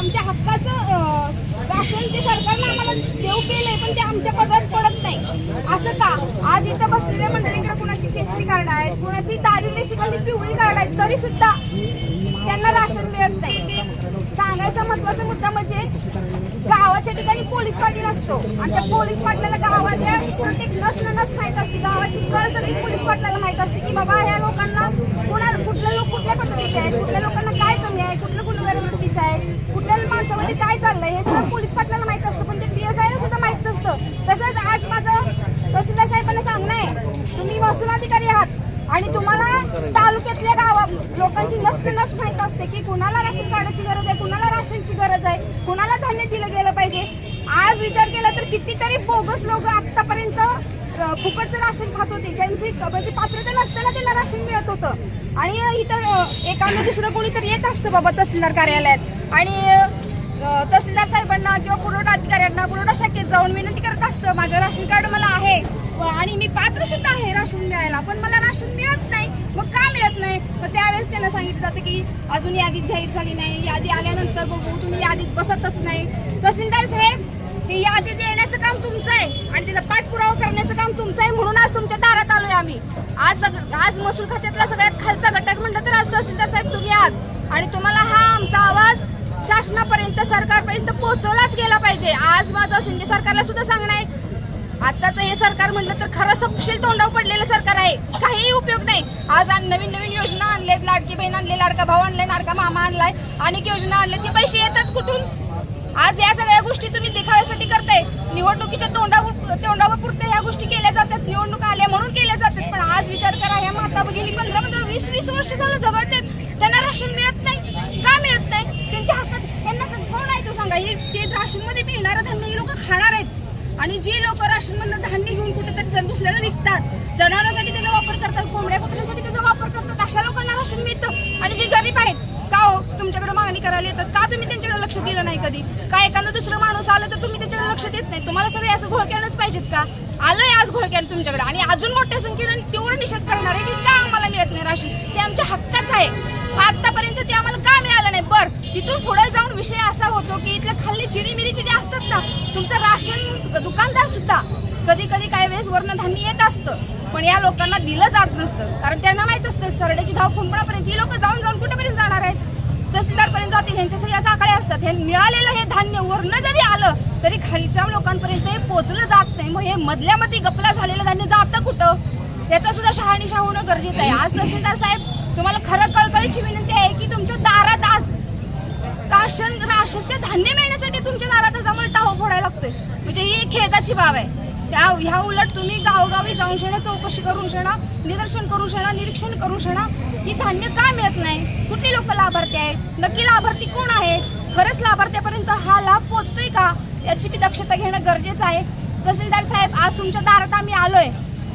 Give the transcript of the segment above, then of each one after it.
आमच्या हक्काचं राशन जे सरकारनं आम्हाला देऊ केलंय पण ते आमच्या पदरात पडत नाही. असं का? आज इथं बसलेल्या मंडळींकडे कुणाची केसरी कार्ड आहेत? कुणाची दारिद्र्य शिकवली पिवळी कार्ड आहेत? तरी सुद्धा त्यांना राशन मिळत नाही. सांगायचा महत्त्वाचा मुद्दा म्हणजे गावाच्या ठिकाणी पोलीस पाटील असतो. आणि त्या पोलीस पाटलाला गावात प्रत्येक नस नस माहीत असते. गावाची कळ सगळी पोलीस पाटलाला माहीत असते की बाबा ह्या लोकांना कुणा कुठल्या लोक कुठल्या पद्धतीचे आहेत कुठल्या लोकांना काय कमी आहे कुठलं गुन्हेगार वृत्तीचं आहे कुठल्या माणसामध्ये काय चाललंय हे सगळं पोलीस पाटलाला माहीत असतं पण ते पी एस आयला सुद्धा माहीत नसतं तसंच आज माझं तहसीलदार साहेबांना सांगणं आहे तुम्ही महसूल अधिकारी आहात आणि तुम्हाला तालुक्यातल्या गावा लोकांची नसत नस माहीत असते की कुणाला राशन कार्डाची गरज आहे कुणाला राशनची गरज आहे कुणाला धान्य दिलं गेलं पाहिजे. आज विचार केला तर कितीतरी बोगस लोक आतापर्यंत फुकटचं राशन खात होते ज्यांची म्हणजे पात्रता नसताना त्यांना राशन मिळत होतं. आणि इथं अ, एखादं दुसरं कोणीतरी येत असतं बाबा तहसीलदार कार्यालयात. आणि तहसीलदार साहेबांना किंवा पुरवठा अधिकाऱ्यांना पुरवठा शाखेत जाऊन विनंती करत असतं माझं राशन कार्ड मला आहे आणि मी पात्र सुद्धा आहे राशन मिळायला पण मला राशन मिळत नाही. मग का मिळत नाही? मग त्यावेळेस त्यांना सांगितलं जातं की अजून यादी जाहीर झाली नाही. यादी आल्यानंतर बघू तुम्ही यादीत बसतच नाही. तहसीलदार साहेब ते यादी देण्याचं काम तुमचं आहे आणि त्याचा पाठपुरावा करण्याचं काम तुमचं आहे म्हणून आज तुमच्या दारात आलोय आम्ही. आज आज महसूल खात्यातला सगळ्यात खालचा घटक म्हणलं तर आज तहसीलदार साहेब तुम्ही आहात. आणि तुम्हाला हा आमचा आवाज शासनापर्यंत सरकारपर्यंत पोहोचवलाच गेला पाहिजे. आज माझं शिंदे सरकारला सुद्धा सांगणं आहे आताचं हे सरकार म्हणलं तर खरं सपशील तोंडावर पडलेलं सरकार आहे. काहीही उपयोग नाही. आज आण- नवीन नवीन योजना आणल्यात लाडकी बहीण आणले लाडका भाऊ आणलाय लाडका मामा आणलाय. अनेक योजना आणल्या ते पैसे येतात कुठून? आज या सगळ्या गोष्टी तुम्ही देखाव्यासाठी करताय. निवडणुकीच्या तोंडावर तोंडावर पुरते ह्या गोष्टी केल्या जातात. निवडणूक आल्या म्हणून केल्या जातात. पण आज विचार करा ह्या माता भगिनी पंधरा पंधरा वीस वीस वर्ष झालं झगडतात. त्यांना राशन मिळत नाही. का मिळत नाही? त्यांच्या हक्काच त्यांना कोण आहे तो सांगा? हे ते राशनमध्ये मिळणारं धान्य हे लोक खाणार आहेत. आणि जी लोक राशनमधनं धान्य घेऊन कुठेतरी जण दुसऱ्याला विकतात जनावरांसाठी त्याचा वापर करतात कोंबड्या कुत्र्यांसाठी त्याचा वापर करतात अशा लोकांना राशन मिळतं. आणि जे गरीब आहेत का हो तुमच्याकडे मागणी करायला येतात? का तुम्ही त्यांच्याकडे लक्ष दिलं नाही कधी? का एखादा दुसरं माणूस आलं तर तुम्ही त्याच्याकडे लक्ष देत नाही तुम्हाला सगळे असं घोळक्यानंच पाहिजेत का? आलंय आज घोळक्यान तुमच्याकडे. आणि अजून मोठ्या संख्येने तीव्र निषेध करणार आहे की का आम्हाला मिळत नाही राशन? ते आमच्या हक्काच आहे. आता ते आम्हाला का मिळालं नाही बर तिथून पुढे जाऊन विषय असा होतो की इथल्या खाल्ली चिडी मिरी चिडी असतात ना तुमचं राशन दुकानदार सुद्धा कधी कधी काही वेळेस वर्ण धान्य येत असतं. पण या लोकांना दिलं जात नसतं. कारण त्यांना माहीत असतं सरड्याची धाव कुंपणापर्यंत ही लोक जाऊन जाऊन कुठेपर्यंत जाणार आहेत? तहसीलदारपर्यंत जातील ह्यांच्या सगळ्या साखळ्या असतात. हे मिळालेलं हे धान्य वर्ण जरी आलं तरी खालच्या लोकांपर्यंत हे पोचलं जात नाही. मग हे मधल्या मध्ये गपला झालेलं धान्य जातं कुठं? याचा सुद्धा शहानिशा होणं गरजेचं आहे. आज तहसीलदार साहेब तुम्हाला खरं कळकळीची विनंती आहे की तुमच्या राशन राशनचे धान्य मिळण्यासाठी तुमच्या दारात जवळ टाहो फोडायला लागतोय. म्हणजे ही खेदाची बाब आहे. त्या ह्या उलट तुम्ही गावोगावी जाऊन शेणा चौकशी करून शेणा निदर्शन करू शेणा निरीक्षण करू शेणा ही धान्य का मिळत नाही? कुठली लोक लाभार्थी आहेत? नक्की लाभार्थी कोण आहेत खरंच लाभार्थ्यापर्यंत हा लाभ पोचतोय का? याची बी दक्षता घेणं गरजेचं आहे. तहसीलदार साहेब आज तुमच्या दारात आम्ही आलोय.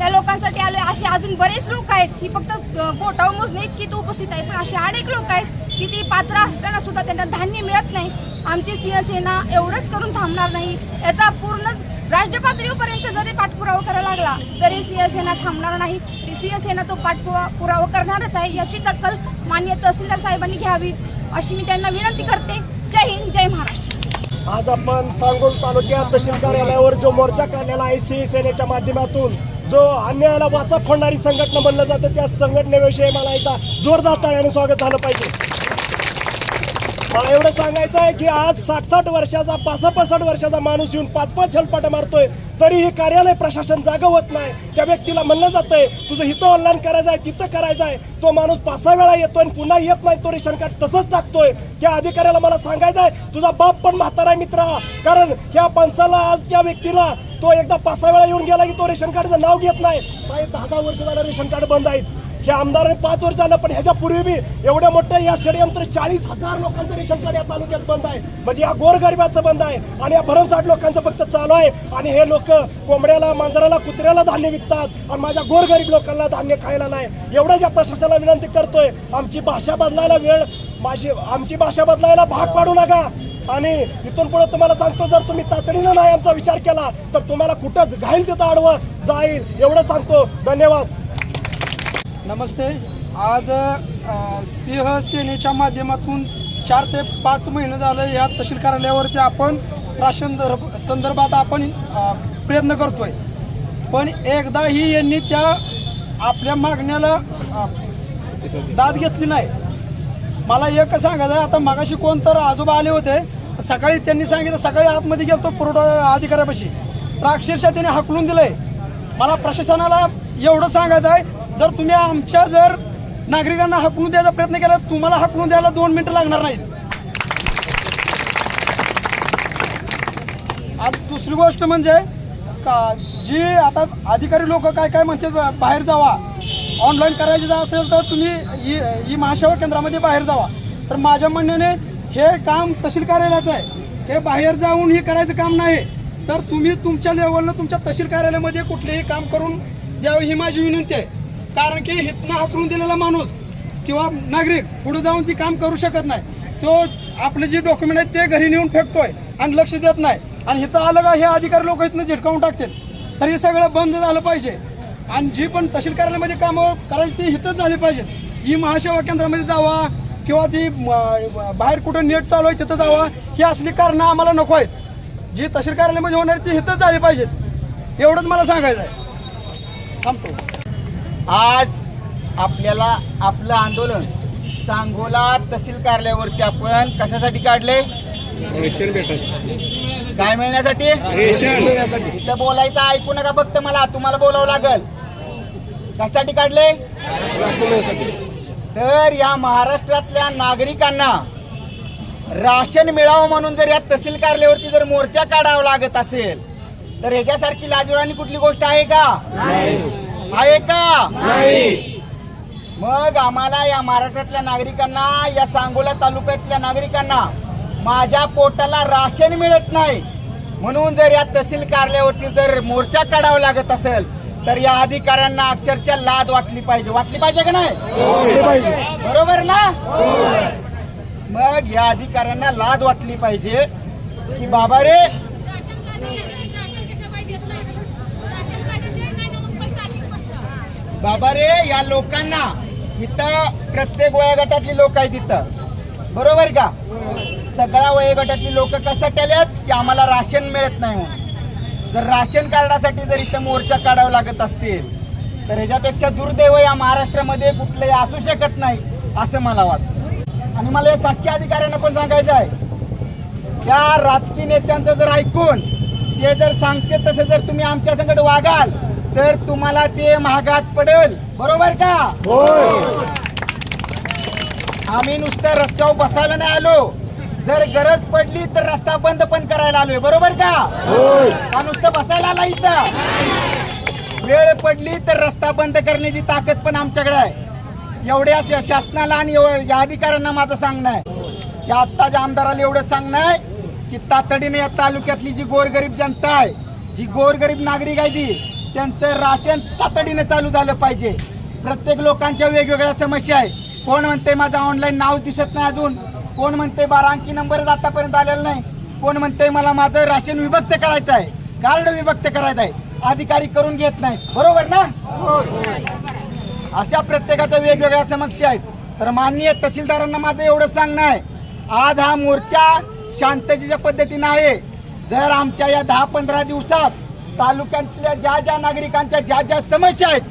त्या लोकांसाठी आलोय. असे अजून बरेच लोक आहेत. ही फक्त गोटाव बोटावर मोजणे इतकी उपस्थित आहेत. पण असे अनेक लोक आहेत की ती पात्र असताना सुद्धा त्यांना धान्य मिळत नाही. आमची सिंहसेना एवढंच करून थांबणार नाही. याचा पूर्ण राज्यपातळीपर्यंत जरी पाठपुरावा करायला लागला तरी सिंहसेना थांबणार नाही. सिंहसेना तो पाठपुरा पुरावा करणारच आहे. याची दखल मान्य तहसीलदार साहेबांनी घ्यावी अशी मी त्यांना विनंती करते. जय हिंद जय महाराष्ट्र. आज आपण सांगोल तालुक्यात तहसील कार्यालयावर जो मोर्चा काढलेला आहे सिंहसेनेच्या माध्यमातून जो अन्यायाला वाचा फोडणारी संघटना बनलं जातं त्या संघटनेविषयी मला एकदा जोरदार टाळ्याने स्वागत झालं पाहिजे. मला एवढं सांगायचं आहे की आज साठ साठ वर्षाचा पासष्ट पासष्ट वर्षाचा माणूस येऊन पाच पाच झलपाट मारतोय. तरी हे कार्यालय प्रशासन जागा होत नाही. त्या व्यक्तीला म्हणलं जातंय तुझं इथं ऑनलाईन करायचं आहे तिथं करायचं आहे तो माणूस पाच सहा वेळा येतोय आणि पुन्हा येत नाही तो रेशन कार्ड तसंच टाकतोय. त्या अधिकाऱ्याला मला सांगायचं आहे तुझा बाप पण म्हातारा आहे मित्रा. कारण ह्या माणसाला आज त्या व्यक्तीला तो एकदा पाच सहा वेळा येऊन गेला की तो रेशन कार्डचं नाव घेत नाही. साहेब दहा दहा वर्ष झालं रेशन कार्ड बंद आहेत. हे आमदार पाच वर्ष झालं पण ह्याच्या पूर्वी बी एवढ्या मोठ्या या षडयंत्र चाळीस हजार लोकांचं रेशन कार्ड या तालुक्यात बंद आहे. म्हणजे या गोरगरिबाचं बंद आहे आणि या भरमसाठ लोकांचं फक्त चालू आहे. आणि हे लोक कोंबड्याला मांजराला कुत्र्याला धान्य विकतात आणि माझ्या गोरगरीब लोकांना धान्य खायला नाही. एवढंच या प्रशासनाला विनंती करतोय. आमची भाषा बदलायला वेळ माझी आमची भाषा बदलायला भाग पाडू नका. आणि इथून पुढे तुम्हाला सांगतो जर तुम्ही तातडीनं नाही आमचा विचार केला तर तुम्हाला कुठंच घाईल तिथं आडवं जाईल. एवढं सांगतो. धन्यवाद. नमस्ते. आज सिंह सेनेच्या माध्यमातून चार ते पाच महिने झालं या तहसील कार्यालयावरती आपण राशन संदर्भात आपण प्रयत्न करतोय. पण एकदाही यांनी त्या आपल्या मागण्याला दाद घेतली नाही. मला एक सांगायचं आहे आता मगाशी कोण तर आजोबा आले होते. सकाळी त्यांनी सांगितलं सकाळी आतमध्ये गेलतो पुरवठा अधिकाऱ्यापाशी. तर अक्षरशः त्यांनी दिलं दिलंय. मला प्रशासनाला एवढं सांगायचं आहे जर तुम्ही आमच्या जर नागरिकांना हाकलून द्यायचा प्रयत्न केला तुम्हाला हाकलून द्यायला दोन मिनिटं लागणार नाहीत. आणि दुसरी गोष्ट म्हणजे का जी आता अधिकारी लोक काय काय म्हणतात बाहेर जावा. ऑनलाईन करायचं जर असेल तर तुम्ही ई ही महासेवा केंद्रामध्ये बाहेर जावा. तर माझ्या म्हणण्याने हे काम तहसील कार्यालयाचं आहे. हे बाहेर जाऊन हे करायचं काम नाही. तर तुम्ही तुमच्या लेवलनं तुमच्या तहसील कार्यालयामध्ये कुठलेही काम करून द्यावं ही माझी विनंती आहे. कारण की हितनं हाकलून दिलेला माणूस किंवा नागरिक पुढे जाऊन ती काम करू शकत नाही. तो आपले जे डॉक्युमेंट आहेत ते घरी नेऊन फेकतोय आणि लक्ष देत नाही. आणि इथं आलं का हे अधिकारी लोक इथनं झिटकावून टाकतील. तर हे सगळं बंद झालं पाहिजे. आणि जी पण तहसील कार्यालयामध्ये कामं करायची ती इथंच झाली पाहिजेत. ही महासेवा केंद्रामध्ये जावा किंवा ती बाहेर कुठं नेट चालू आहे तिथं जावा. ही असली कारणं आम्हाला नको आहेत. जी तहसील कार्यालयामध्ये होणार ती हिथंच झाली पाहिजेत. एवढंच मला सांगायचं आहे. थांबतो. आज आपल्याला आपलं आंदोलन सांगोला तहसील कार्यालयावरती आपण कशासाठी काढले? काय मिळण्यासाठी? इथं बोलायचं ऐकू नका फक्त मला तुम्हाला बोलावं लागल. कशासाठी काढले? तर या महाराष्ट्रातल्या नागरिकांना राशन मिळावं म्हणून जर या तहसील कार्यालयावरती जर मोर्चा काढावा लागत असेल तर ह्याच्यासारखी लाजवानी कुठली गोष्ट आहे का? आहे का? मग आम्हाला या महाराष्ट्रातल्या नागरिकांना या सांगोला तालुक्यातल्या नागरिकांना माझ्या पोटाला राशन मिळत नाही. म्हणून जर या तहसील कार्यालयावरती जर मोर्चा काढावा लागत असेल तर या अधिकाऱ्यांना अक्षरशः लाज वाटली पाहिजे. वाटली पाहिजे का नाही? बरोबर ना? मग या अधिकाऱ्यांना लाज वाटली पाहिजे की बाबा रे बाबा रे या लोकांना इथं प्रत्येक वयोगटातली लोक आहेत इथं. बरोबर का? सगळ्या वयोगटातली लोक कसं आल्यात की आम्हाला राशन मिळत नाही म्हणून. जर राशन कार्डासाठी जर इथं मोर्चा काढावा लागत असतील तर ह्याच्यापेक्षा दुर्दैव या महाराष्ट्रामध्ये कुठलंही असू शकत नाही असं मला वाटतं. आणि मला या शासकीय अधिकाऱ्यांना पण सांगायचं आहे. या राजकीय नेत्यांचं जर ऐकून ते जर सांगते तसं जर तुम्ही आमच्या संकट वागाल तर तुम्हाला ते महागात पडेल. बरोबर का? आम्ही नुसतं रस्त्यावर बसायला नाही आलो. जर गरज पडली तर रस्ता बंद पण करायला आलोय. बरोबर का? का नुसतं बसायला आला इथं? वेळ पडली तर रस्ता बंद करण्याची ताकद पण आमच्याकडे आहे. एवढ्या शासनाला आणि या अधिकाऱ्यांना माझं सांगणं आहे. की आत्ताच्या आमदाराला एवढं सांगणं आहे की तातडीने या तालुक्यातली जी गोरगरीब जनता आहे जी गोरगरीब नागरिक आहे ती त्यांचं राशन तातडीने चालू झालं पाहिजे. प्रत्येक लोकांच्या वेगवेगळ्या समस्या आहे कोण म्हणते माझं ऑनलाईन नाव दिसत नाही अजून? कोण म्हणते बारा अंकी नंबरच आतापर्यंत आलेला नाही? कोण म्हणते मला माझं राशन विभक्त करायचं आहे? कार्ड विभक्त करायचं आहे. अधिकारी करून घेत नाही बरोबर ना? अशा प्रत्येकाच्या वेगवेगळ्या समस्या आहेत. तर माननीय तहसीलदारांना माझं एवढं सांगणं आहे. आज हा मोर्चा शांततेच्या पद्धतीनं आहे. जर आमच्या या दहा पंधरा दिवसात तालुक्यातल्या ज्या ज्या नागरिकांच्या ज्या ज्या समस्या आहेत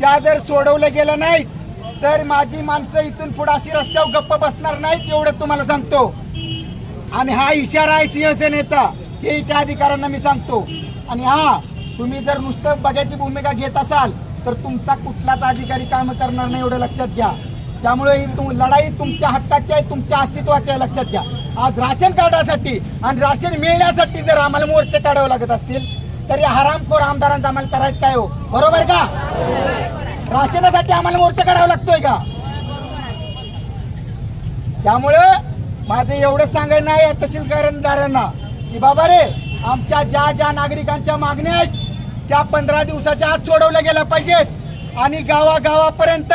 त्या जर सोडवल्या गेल्या नाहीत तर माझी माणसं इथून पुढे अशी रस्त्यावर गप्प बसणार नाहीत एवढं तुम्हाला सांगतो. आणि हा इशारा आहे शिवसेनेचा हे त्या अधिकाऱ्यांना मी सांगतो. आणि हा तुम्ही जर नुसतं बघायची भूमिका घेत असाल तर तुमचा कुठलाच अधिकारी काम करणार नाही एवढं लक्षात घ्या. त्यामुळे ही लढाई तुमच्या हक्काची आहे तुमच्या अस्तित्वाची आहे लक्षात घ्या. आज राशन कार्डासाठी आणि राशन मिळण्यासाठी जर आम्हाला मोर्चे काढावे लागत असतील तरी हरामखोर आमदारांचा आम्हाला करायचं काय हो? बरोबर का? राशनासाठी आम्हाला मोर्चा काढावा लागतोय का? त्यामुळं माझं एवढं सांगायचं आहे तहसीलदारांना की बाबा रे आमच्या ज्या ज्या नागरिकांच्या मागण्या आहेत त्या पंधरा दिवसाच्या आत सोडवल्या गेल्या पाहिजेत. आणि गावागावापर्यंत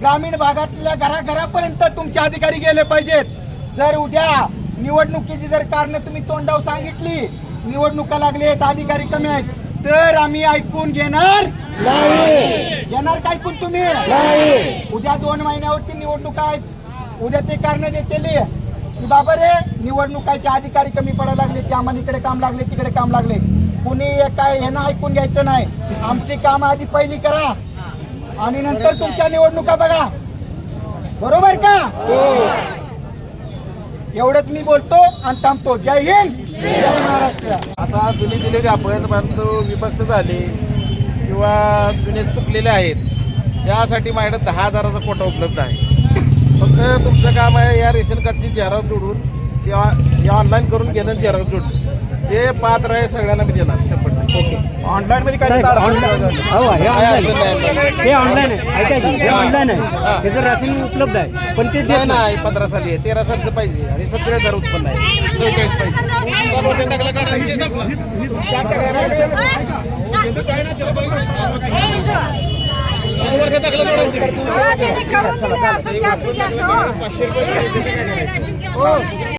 ग्रामीण भागातल्या घराघरापर्यंत तुमचे अधिकारी गेले पाहिजेत. जर उद्या निवडणुकीची जर कारण तुम्ही तोंडाव सांगितली निवडणुका लागली आहेत अधिकारी कमी आहेत. तर आम्ही ऐकून घेणार येणार काय ऐकून तुम्ही? उद्या दोन महिन्यावरती निवडणुका आहेत. उद्या ते कारण देतील. की बाबा रे निवडणूक आहे ते अधिकारी कमी पडायला लागले ते आम्हाला इकडे काम लागले तिकडे काम लागले. कुणी हे काय हे ना ऐकून घ्यायचं नाही. आमची कामं आधी पहिली करा. आणि नंतर तुमच्या निवडणुका बघा. बरोबर का? एवढंच मी बोलतो आणि थांबतो. जय हिंद. आता जुने जिल्हे आपण बांधव विभक्त झाले किंवा जुने चुकलेले आहेत त्यासाठी माझ्याकडे दहा हजाराचा कोटा उपलब्ध आहे. फक्त तुमचं काम आहे या रेशन कार्डची झेरॉक्स जोडून किंवा हे ऑनलाईन करून घेणं झेरॉक्स जोडून जे पात्र आहे सगळ्यांना मी देणार. ऑनलाईन काय हो हे ऑनलाईन हे ऑनलाईन आहे. ऐका की हे ऑनलाईन आहे. त्याचं राशन उपलब्ध आहे पण ते देत नाही नाही पंधरा साली आहे. तेरा सालचं पाहिजे. आणि सत्तर हजार उत्पन्न आहे. चौवेचाळीस पाहिजे. दोन वर्षात काढा, विषय संपला. करून दिलं असं जास्तीत जास्त हो.